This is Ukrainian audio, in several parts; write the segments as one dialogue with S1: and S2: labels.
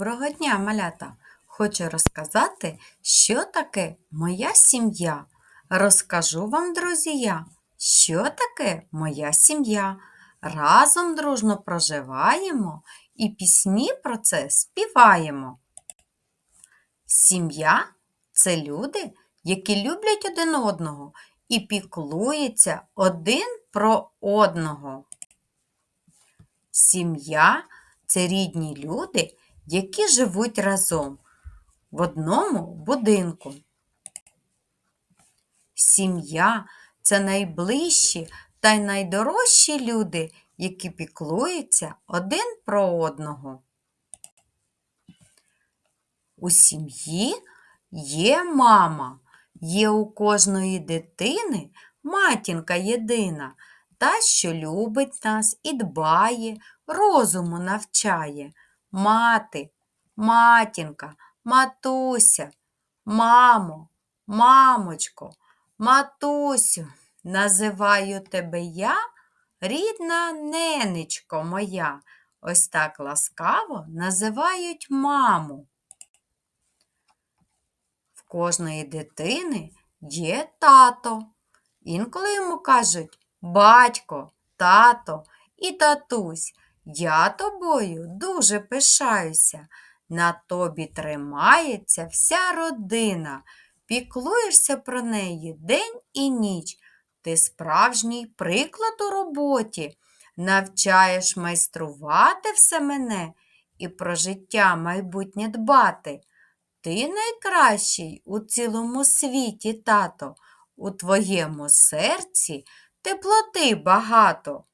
S1: Доброго дня, малята! Хочу розказати, що таке моя сім'я. Розкажу вам, друзі, я, що таке моя сім'я. Разом дружно проживаємо і пісні про це співаємо. Сім'я це люди, які люблять один одного і піклуються один про одного. Сім'я це рідні люди, які живуть разом в одному будинку. Сім'я це найближчі та й найдорожчі люди, які піклуються один про одного. У сім'ї є мама, є у кожної дитини матінка єдина, та, що любить нас і дбає, розуму навчає. Мати, матінка, матуся, мамо, мамочко, матусю, називаю тебе я, рідна ненечко моя. Ось так ласкаво називають маму. В кожної дитини є тато. Інколи йому кажуть батько, тато і татусь. Я тобою дуже пишаюся. На тобі тримається вся родина. Піклуєшся про неї день і ніч. Ти справжній приклад у роботі, навчаєш майструвати все мене і про життя майбутнє дбати. Ти найкращий у цілому світі, тато, у твоєму серці теплоти багато.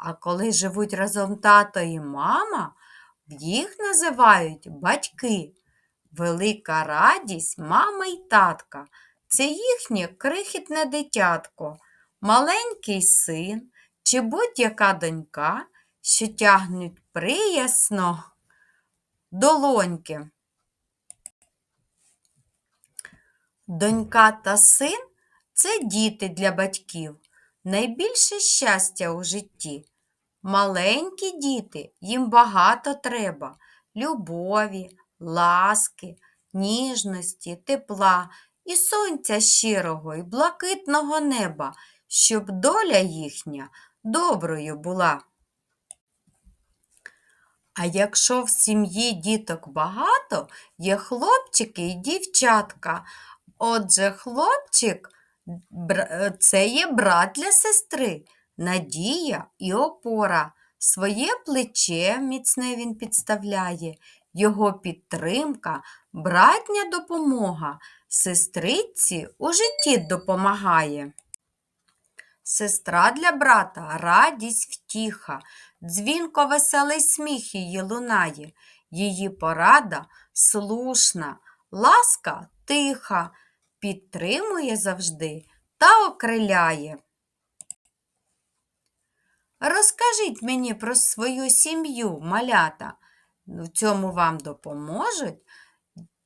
S1: А коли живуть разом тато і мама, їх називають батьки. Велика радість мама й татка. Це їхнє крихітне дитятко, маленький син чи будь-яка донька, що тягнуть приясно долоньки. Донька та син це діти для батьків, найбільше щастя у житті. Маленькі діти, їм багато треба любові, ласки, ніжності, тепла і сонця щирого і блакитного неба, щоб доля їхня доброю була. А якщо в сім'ї діток багато, є хлопчики і дівчатка. Отже, хлопчик е, це є брат для сестри, надія і опора. Своє плече міцне він підставляє, його підтримка, братня допомога, сестриці у житті допомагає. Сестра для брата радість втіха, дзвінко веселий сміх її лунає, її порада слушна, ласка тиха, підтримує завжди та окриляє. Розкажіть мені про свою сім'ю, малята. В цьому вам допоможуть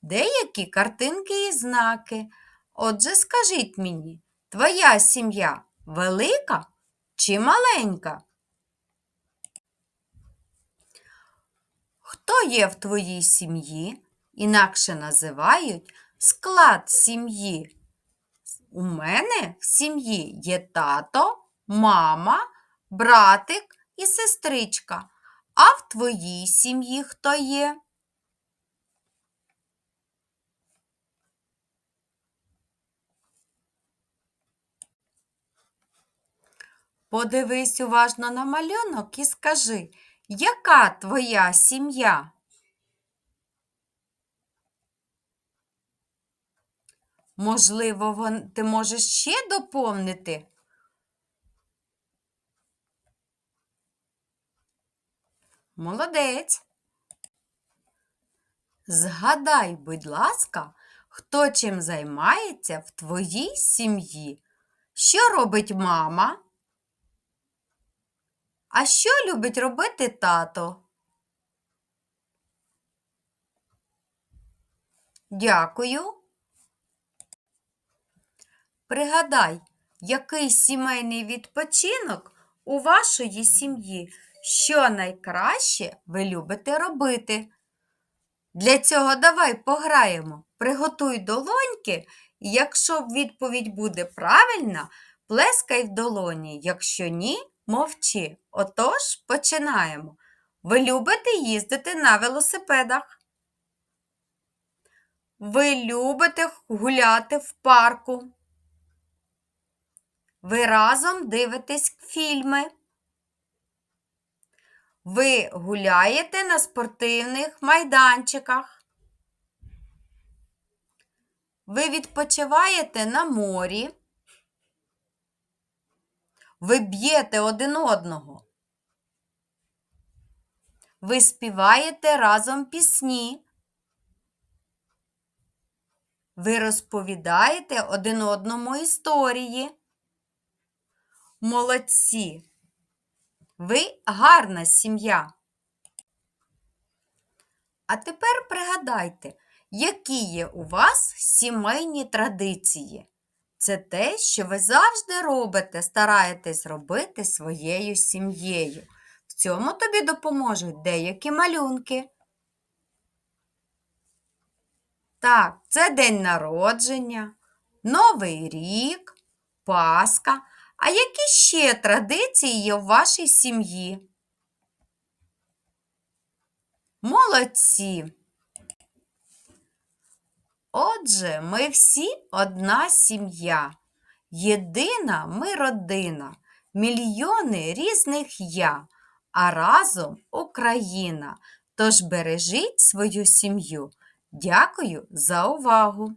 S1: деякі картинки і знаки. Отже, скажіть мені, твоя сім'я велика чи маленька? Хто є в твоїй сім'ї? Інакше називають склад сім'ї. У мене в сім'ї є тато, мама, братик і сестричка. А в твоїй сім'ї хто є? Подивись уважно на малюнок і скажи, яка твоя сім'я? Можливо, ти можеш ще доповнити? Молодець. Згадай, будь ласка, хто чим займається в твоїй сім'ї? Що робить мама? А що любить робити тато? Дякую. Пригадай, який сімейний відпочинок у вашої сім'ї? Що найкраще ви любите робити? Для цього давай пограємо. Приготуй долоньки, і якщо відповідь буде правильна, плескай в долоні. Якщо ні, мовчи. Отож, починаємо. Ви любите їздити на велосипедах? Ви любите гуляти в парку? Ви разом дивитесь фільми? Ви гуляєте на спортивних майданчиках? Ви відпочиваєте на морі? Ви б'єте один одного? Ви співаєте разом пісні? Ви розповідаєте один одному історії? Молодці! Ви гарна сім'я. А тепер пригадайте, які є у вас сімейні традиції. Це те, що ви завжди робите, стараєтесь робити своєю сім'єю. В цьому тобі допоможуть деякі малюнки. Так, це день народження, Новий рік, Пасха. А які ще традиції є в вашій сім'ї? Молодці! Отже, ми всі одна сім'я. Єдина ми родина, мільйони різних я, а разом Україна. Тож бережіть свою сім'ю. Дякую за увагу!